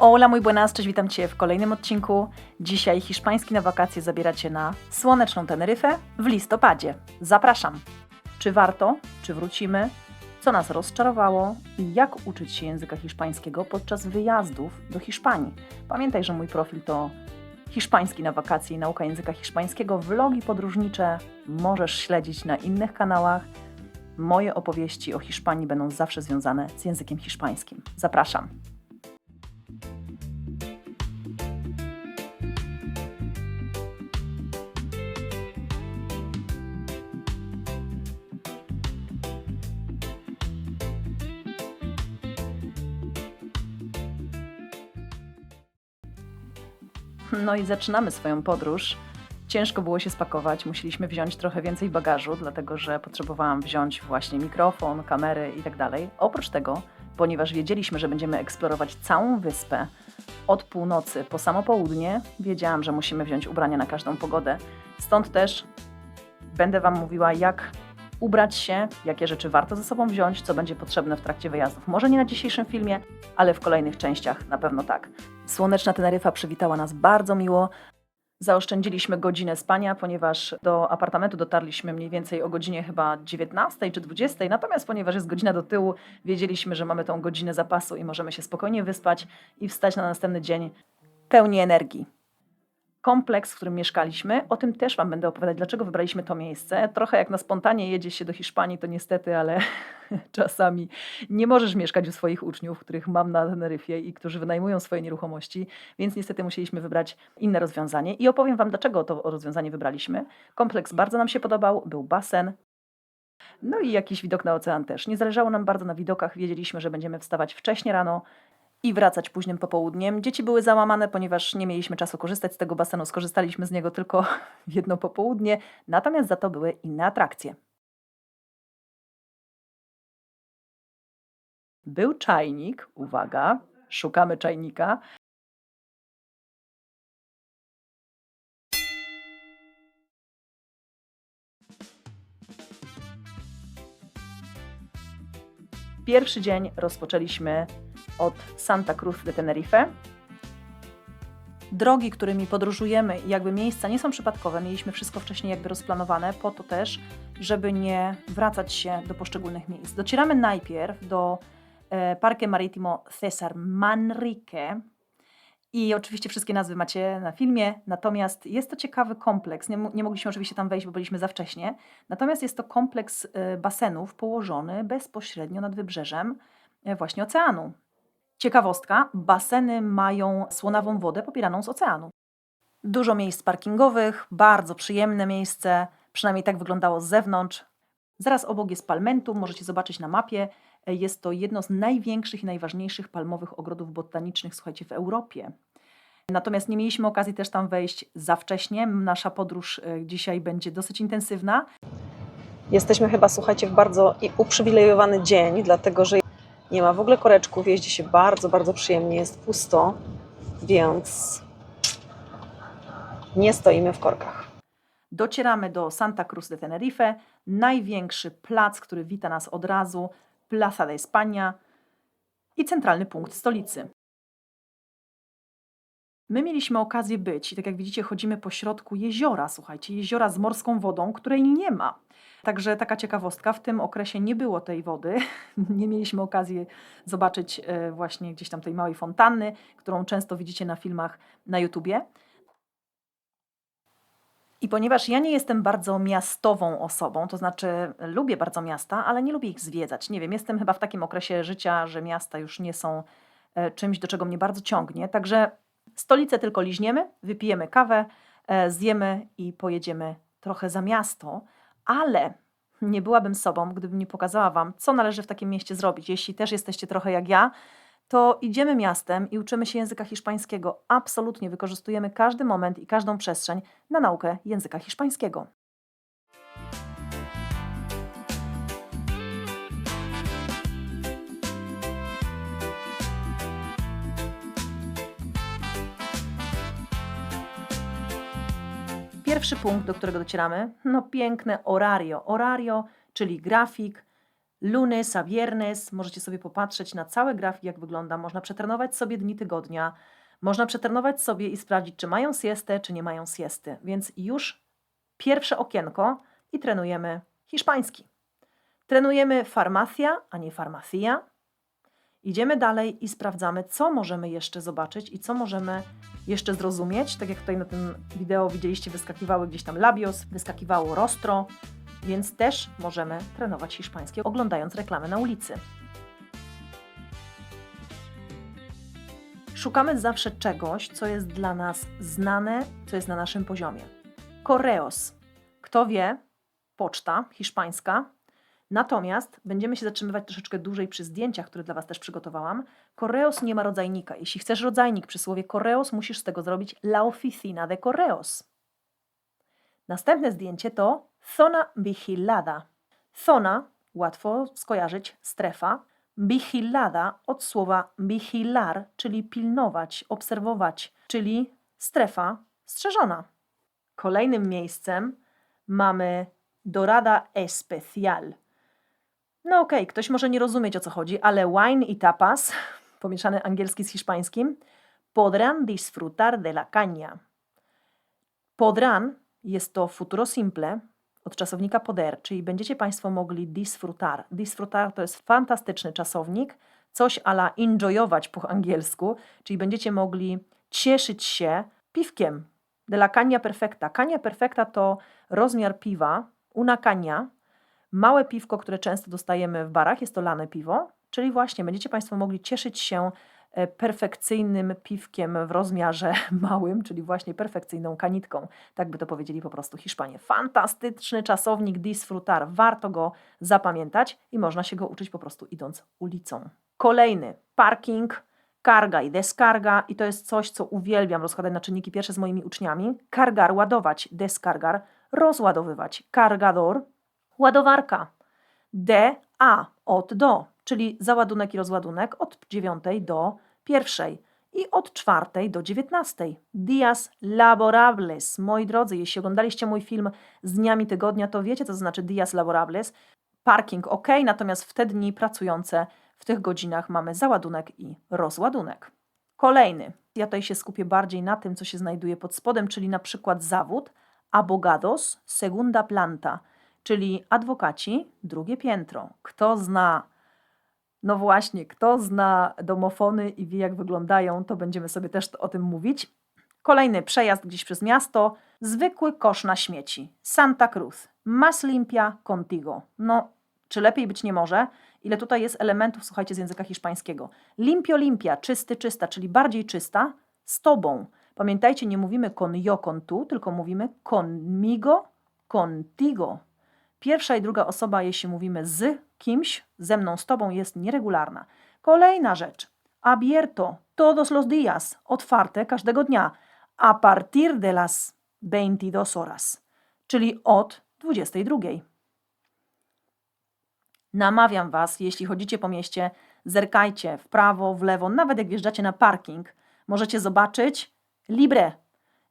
Hola, muy buenas, cześć, witam Cię w kolejnym odcinku. Dzisiaj hiszpański na wakacje zabiera Cię na słoneczną Teneryfę w listopadzie. Zapraszam. Czy warto? Czy wrócimy? Co nas rozczarowało? I jak uczyć się języka hiszpańskiego podczas wyjazdów do Hiszpanii? Pamiętaj, że mój profil to hiszpański na wakacje i nauka języka hiszpańskiego. Vlogi podróżnicze możesz śledzić na innych kanałach. Moje opowieści o Hiszpanii będą zawsze związane z językiem hiszpańskim. Zapraszam. No i zaczynamy swoją podróż. Ciężko było się spakować, musieliśmy wziąć trochę więcej bagażu, dlatego że potrzebowałam wziąć właśnie mikrofon, kamery i tak. Oprócz tego, ponieważ wiedzieliśmy, że będziemy eksplorować całą wyspę od północy po samo południe, wiedziałam, że musimy wziąć ubrania na każdą pogodę. Stąd też będę Wam mówiła, jak ubrać się, jakie rzeczy warto ze sobą wziąć, co będzie potrzebne w trakcie wyjazdów. Może nie na dzisiejszym filmie, ale w kolejnych częściach na pewno tak. Słoneczna Teneryfa przywitała nas bardzo miło. Zaoszczędziliśmy godzinę spania, ponieważ do apartamentu dotarliśmy mniej więcej o godzinie chyba 19 czy 20. Natomiast ponieważ jest godzina do tyłu, wiedzieliśmy, że mamy tą godzinę zapasu i możemy się spokojnie wyspać i wstać na następny dzień pełni energii kompleks, w którym mieszkaliśmy. O tym też Wam będę opowiadać, dlaczego wybraliśmy to miejsce. Trochę jak na spontanie jedzie się do Hiszpanii, to niestety, ale czasami nie możesz mieszkać u swoich uczniów, których mam na Teneryfie i którzy wynajmują swoje nieruchomości, więc niestety musieliśmy wybrać inne rozwiązanie. I opowiem Wam, dlaczego to rozwiązanie wybraliśmy. Kompleks bardzo nam się podobał, był basen, no i jakiś widok na ocean też. Nie zależało nam bardzo na widokach, wiedzieliśmy, że będziemy wstawać wcześnie rano, i wracać późnym popołudniem. Dzieci były załamane, ponieważ nie mieliśmy czasu korzystać z tego basenu. Skorzystaliśmy z niego tylko w jedno popołudnie, natomiast za to były inne atrakcje. Był czajnik, uwaga, szukamy czajnika. Pierwszy dzień rozpoczęliśmy od Santa Cruz de Tenerife. Drogi, którymi podróżujemy i jakby miejsca nie są przypadkowe, mieliśmy wszystko wcześniej jakby rozplanowane po to też, żeby nie wracać się do poszczególnych miejsc. Docieramy najpierw do e, Parque Marítimo Cesar Manrique, i oczywiście wszystkie nazwy macie na filmie, natomiast jest to ciekawy kompleks. Nie, nie, mogliśmy oczywiście tam wejść, bo byliśmy za wcześnie. Natomiast jest to kompleks e, basenów położony bezpośrednio nad wybrzeżem e, właśnie oceanu. Ciekawostka, baseny mają słonawą wodę popieraną z oceanu. Dużo miejsc parkingowych, bardzo przyjemne miejsce, przynajmniej tak wyglądało z zewnątrz. Zaraz obok jest Palmentum, możecie zobaczyć na mapie. Jest to jedno z największych i najważniejszych palmowych ogrodów botanicznych, słuchajcie, w Europie. Natomiast nie mieliśmy okazji też tam wejść za wcześnie. Nasza podróż e, dzisiaj będzie dosyć intensywna. Jesteśmy chyba, słuchajcie, w bardzo uprzywilejowany dzień, dlatego że nie ma w ogóle koreczków, jeździ się bardzo, bardzo przyjemnie, jest pusto, więc nie stoimy w korkach. Docieramy do Santa Cruz de Tenerife, największy plac, który wita nas od razu, Plaza de España i centralny punkt stolicy. My mieliśmy okazję być i tak jak widzicie chodzimy po środku jeziora, słuchajcie, jeziora z morską wodą, której nie ma. Także taka ciekawostka, w tym okresie nie było tej wody, nie mieliśmy okazji zobaczyć e, właśnie gdzieś tam tej małej fontanny, którą często widzicie na filmach na YouTubie. I ponieważ ja nie jestem bardzo miastową osobą, to znaczy lubię bardzo miasta, ale nie lubię ich zwiedzać. Nie wiem, jestem chyba w takim okresie życia, że miasta już nie są e, czymś, do czego mnie bardzo ciągnie. Także stolicę tylko liźniemy, wypijemy kawę, e, zjemy i pojedziemy trochę za miasto ale nie byłabym sobą, gdybym nie pokazała Wam, co należy w takim mieście zrobić. Jeśli też jesteście trochę jak ja, to idziemy miastem i uczymy się języka hiszpańskiego. Absolutnie wykorzystujemy każdy moment i każdą przestrzeń na naukę języka hiszpańskiego. Pierwszy punkt, do którego docieramy, no piękne orario. Orario, czyli grafik, lunes a viernes. Możecie sobie popatrzeć na cały grafik, jak wygląda. Można przetrenować sobie dni tygodnia. Można przetrenować sobie i sprawdzić, czy mają siestę, czy nie mają siesty. Więc już pierwsze okienko i trenujemy hiszpański. Trenujemy farmacia, a nie farmacia. Idziemy dalej i sprawdzamy, co możemy jeszcze zobaczyć i co możemy jeszcze zrozumieć. Tak jak tutaj na tym wideo widzieliście, wyskakiwały gdzieś tam labios, wyskakiwało rostro, więc też możemy trenować hiszpański, oglądając reklamy na ulicy. Szukamy zawsze czegoś, co jest dla nas znane, co jest na naszym poziomie. Correos. Kto wie, poczta hiszpańska. Natomiast będziemy się zatrzymywać troszeczkę dłużej przy zdjęciach, które dla Was też przygotowałam. Correos nie ma rodzajnika. Jeśli chcesz rodzajnik przy słowie Correos, musisz z tego zrobić La Oficina de Correos. Następne zdjęcie to zona vigilada. Zona, łatwo skojarzyć, strefa. Vigilada od słowa vigilar, czyli pilnować, obserwować, czyli strefa strzeżona. Kolejnym miejscem mamy Dorada Especial. No okej, okay, ktoś może nie rozumieć o co chodzi, ale wine i tapas, pomieszany angielski z hiszpańskim, podrán disfrutar de la caña. Podrán jest to futuro simple od czasownika poder, czyli będziecie Państwo mogli disfrutar. Disfrutar to jest fantastyczny czasownik, coś ala enjoyować po angielsku, czyli będziecie mogli cieszyć się piwkiem. De la caña perfecta. Caña perfecta to rozmiar piwa, una caña, małe piwko, które często dostajemy w barach, jest to lane piwo, czyli właśnie będziecie Państwo mogli cieszyć się e, perfekcyjnym piwkiem w rozmiarze małym, czyli właśnie perfekcyjną kanitką. Tak by to powiedzieli po prostu Hiszpanie. Fantastyczny czasownik disfrutar, warto go zapamiętać i można się go uczyć po prostu idąc ulicą. Kolejny parking, karga i deskarga i to jest coś, co uwielbiam rozkładać na czynniki pierwsze z moimi uczniami. Kargar, ładować, deskargar, rozładowywać. Cargador, ładowarka. D, A, od do, czyli załadunek i rozładunek od 9 do 1 i od 4 do 19. Dias laborables. Moi drodzy, jeśli oglądaliście mój film z dniami tygodnia, to wiecie, co to znaczy dias laborables. Parking ok, natomiast w te dni pracujące w tych godzinach mamy załadunek i rozładunek. Kolejny. Ja tutaj się skupię bardziej na tym, co się znajduje pod spodem, czyli na przykład zawód abogados segunda planta, czyli adwokaci drugie piętro. Kto zna no właśnie, kto zna domofony i wie, jak wyglądają, to będziemy sobie też o tym mówić. Kolejny przejazd gdzieś przez miasto, zwykły kosz na śmieci. Santa Cruz, más limpia contigo. No, czy lepiej być nie może? Ile tutaj jest elementów, słuchajcie, z języka hiszpańskiego. Limpio limpia, czysty, czysta, czyli bardziej czysta, z tobą. Pamiętajcie, nie mówimy con yo, con tu, tylko mówimy conmigo, contigo. Pierwsza i druga osoba, jeśli mówimy z kimś, ze mną, z tobą, jest nieregularna. Kolejna rzecz. Abierto todos los días, otwarte każdego dnia, a partir de las 22 horas, czyli od 22. Namawiam Was, jeśli chodzicie po mieście, zerkajcie w prawo, w lewo, nawet jak wjeżdżacie na parking, możecie zobaczyć libre.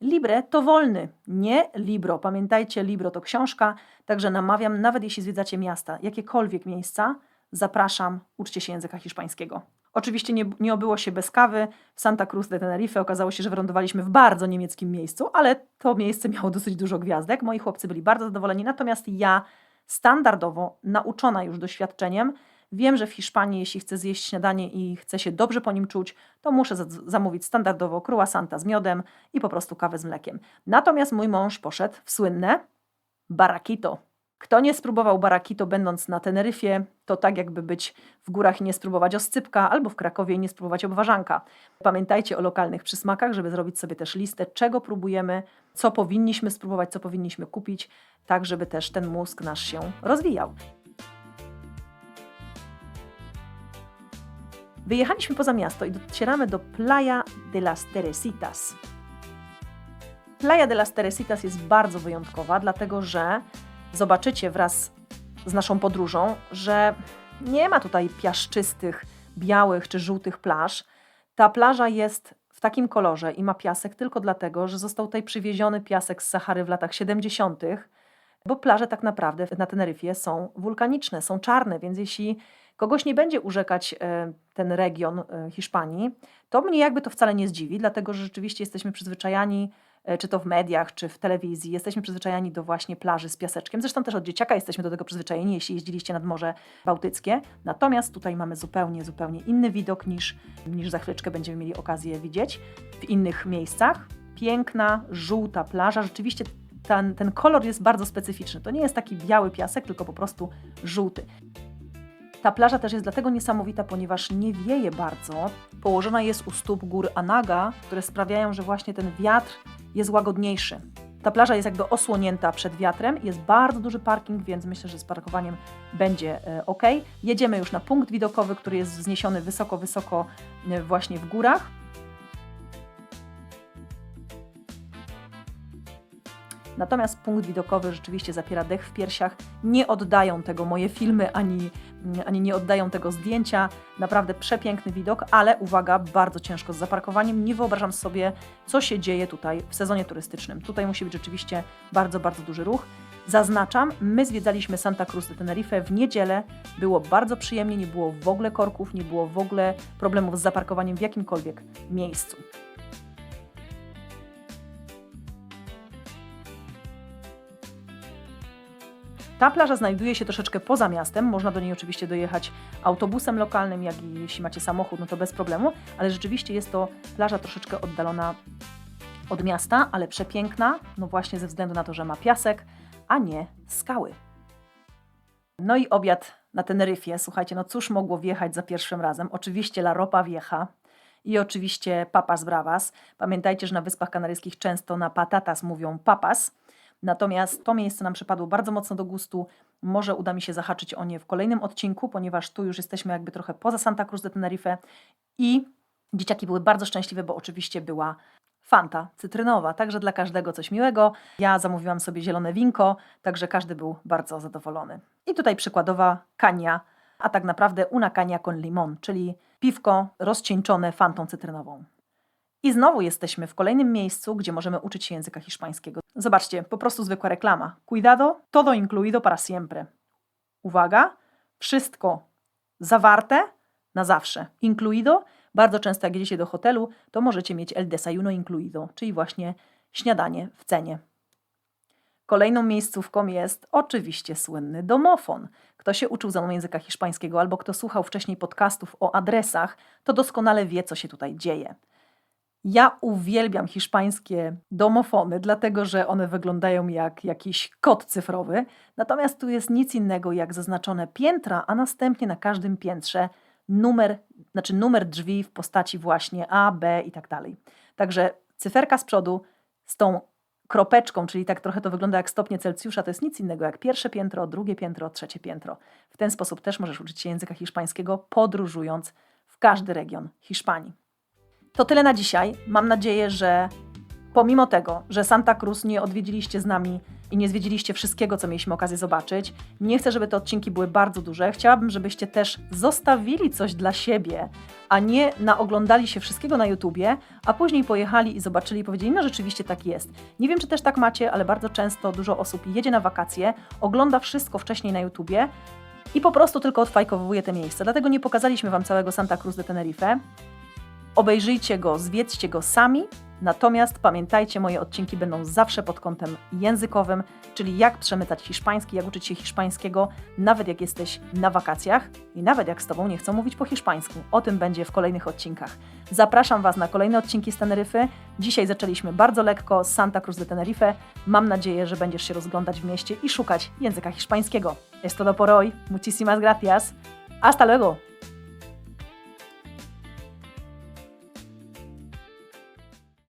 Libre to wolny, nie libro. Pamiętajcie, libro to książka, także namawiam, nawet jeśli zwiedzacie miasta, jakiekolwiek miejsca, zapraszam, uczcie się języka hiszpańskiego. Oczywiście nie, nie obyło się bez kawy. W Santa Cruz de Tenerife okazało się, że wylądowaliśmy w bardzo niemieckim miejscu, ale to miejsce miało dosyć dużo gwiazdek. Moi chłopcy byli bardzo zadowoleni, natomiast ja standardowo, nauczona już doświadczeniem, wiem, że w Hiszpanii, jeśli chcę zjeść śniadanie i chcę się dobrze po nim czuć, to muszę zamówić standardowo croissanta z miodem i po prostu kawę z mlekiem. Natomiast mój mąż poszedł w słynne barakito. Kto nie spróbował barakito będąc na Teneryfie, to tak jakby być w górach i nie spróbować oscypka, albo w Krakowie i nie spróbować obwarzanka. Pamiętajcie o lokalnych przysmakach, żeby zrobić sobie też listę, czego próbujemy, co powinniśmy spróbować, co powinniśmy kupić, tak żeby też ten mózg nasz się rozwijał. Wyjechaliśmy poza miasto i docieramy do Playa de las Teresitas. Playa de las Teresitas jest bardzo wyjątkowa, dlatego że zobaczycie wraz z naszą podróżą, że nie ma tutaj piaszczystych, białych czy żółtych plaż. Ta plaża jest w takim kolorze i ma piasek tylko dlatego, że został tutaj przywieziony piasek z Sahary w latach 70. bo plaże tak naprawdę na Teneryfie są wulkaniczne, są czarne, więc jeśli kogoś nie będzie urzekać e, ten region e, Hiszpanii, to mnie jakby to wcale nie zdziwi, dlatego że rzeczywiście jesteśmy przyzwyczajani, e, czy to w mediach, czy w telewizji, jesteśmy przyzwyczajani do właśnie plaży z piaseczkiem. Zresztą też od dzieciaka jesteśmy do tego przyzwyczajeni, jeśli jeździliście nad Morze Bałtyckie. Natomiast tutaj mamy zupełnie, zupełnie inny widok niż, niż za chwileczkę będziemy mieli okazję widzieć w innych miejscach. Piękna, żółta plaża, rzeczywiście ten, ten kolor jest bardzo specyficzny. To nie jest taki biały piasek, tylko po prostu żółty. Ta plaża też jest dlatego niesamowita, ponieważ nie wieje bardzo. Położona jest u stóp gór Anaga, które sprawiają, że właśnie ten wiatr jest łagodniejszy. Ta plaża jest jakby osłonięta przed wiatrem, jest bardzo duży parking, więc myślę, że z parkowaniem będzie e, ok. Jedziemy już na punkt widokowy, który jest wzniesiony wysoko, wysoko e, właśnie w górach. Natomiast punkt widokowy rzeczywiście zapiera dech w piersiach. Nie oddają tego moje filmy, ani, ani nie oddają tego zdjęcia. Naprawdę przepiękny widok, ale uwaga, bardzo ciężko z zaparkowaniem. Nie wyobrażam sobie, co się dzieje tutaj w sezonie turystycznym. Tutaj musi być rzeczywiście bardzo, bardzo duży ruch. Zaznaczam, my zwiedzaliśmy Santa Cruz de Tenerife w niedzielę. Było bardzo przyjemnie, nie było w ogóle korków, nie było w ogóle problemów z zaparkowaniem w jakimkolwiek miejscu. Ta plaża znajduje się troszeczkę poza miastem. Można do niej oczywiście dojechać autobusem lokalnym, jak i jeśli macie samochód, no to bez problemu, ale rzeczywiście jest to plaża troszeczkę oddalona od miasta, ale przepiękna, no właśnie ze względu na to, że ma piasek, a nie skały. No i obiad na Teneryfie. Słuchajcie, no cóż mogło wjechać za pierwszym razem? Oczywiście La Ropa wjecha i oczywiście papas bravas. Pamiętajcie, że na Wyspach Kanaryjskich często na patatas mówią papas. Natomiast to miejsce nam przypadło bardzo mocno do gustu. Może uda mi się zahaczyć o nie w kolejnym odcinku, ponieważ tu już jesteśmy jakby trochę poza Santa Cruz de Tenerife i dzieciaki były bardzo szczęśliwe, bo oczywiście była Fanta cytrynowa, także dla każdego coś miłego. Ja zamówiłam sobie zielone winko, także każdy był bardzo zadowolony. I tutaj przykładowa kania, a tak naprawdę una kania con limon, czyli piwko rozcieńczone fantą cytrynową. I znowu jesteśmy w kolejnym miejscu, gdzie możemy uczyć się języka hiszpańskiego. Zobaczcie, po prostu zwykła reklama. Cuidado, todo incluido para siempre. Uwaga, wszystko zawarte na zawsze. Incluido, bardzo często jak jedziecie do hotelu, to możecie mieć el desayuno incluido, czyli właśnie śniadanie w cenie. Kolejną miejscówką jest oczywiście słynny domofon. Kto się uczył za mną języka hiszpańskiego albo kto słuchał wcześniej podcastów o adresach, to doskonale wie, co się tutaj dzieje. Ja uwielbiam hiszpańskie domofony, dlatego że one wyglądają jak jakiś kod cyfrowy. Natomiast tu jest nic innego jak zaznaczone piętra, a następnie na każdym piętrze numer, znaczy numer drzwi w postaci właśnie A, B i tak dalej. Także cyferka z przodu z tą kropeczką, czyli tak trochę to wygląda jak stopnie Celsjusza, to jest nic innego jak pierwsze piętro, drugie piętro, trzecie piętro. W ten sposób też możesz uczyć się języka hiszpańskiego, podróżując w każdy region Hiszpanii. To tyle na dzisiaj. Mam nadzieję, że pomimo tego, że Santa Cruz nie odwiedziliście z nami i nie zwiedziliście wszystkiego, co mieliśmy okazję zobaczyć, nie chcę, żeby te odcinki były bardzo duże. Chciałabym, żebyście też zostawili coś dla siebie, a nie naoglądali się wszystkiego na YouTubie, a później pojechali i zobaczyli i powiedzieli, no rzeczywiście tak jest. Nie wiem, czy też tak macie, ale bardzo często dużo osób jedzie na wakacje, ogląda wszystko wcześniej na YouTubie, i po prostu tylko odfajkowuje te miejsca. Dlatego nie pokazaliśmy Wam całego Santa Cruz de Tenerife. Obejrzyjcie go, zwiedzcie go sami. Natomiast pamiętajcie, moje odcinki będą zawsze pod kątem językowym, czyli jak przemytać hiszpański, jak uczyć się hiszpańskiego, nawet jak jesteś na wakacjach i nawet jak z Tobą nie chcą mówić po hiszpańsku. O tym będzie w kolejnych odcinkach. Zapraszam Was na kolejne odcinki z Teneryfy. Dzisiaj zaczęliśmy bardzo lekko Santa Cruz de Tenerife. Mam nadzieję, że będziesz się rozglądać w mieście i szukać języka hiszpańskiego. Esto todo por hoy. Muchísimas gracias. Hasta luego.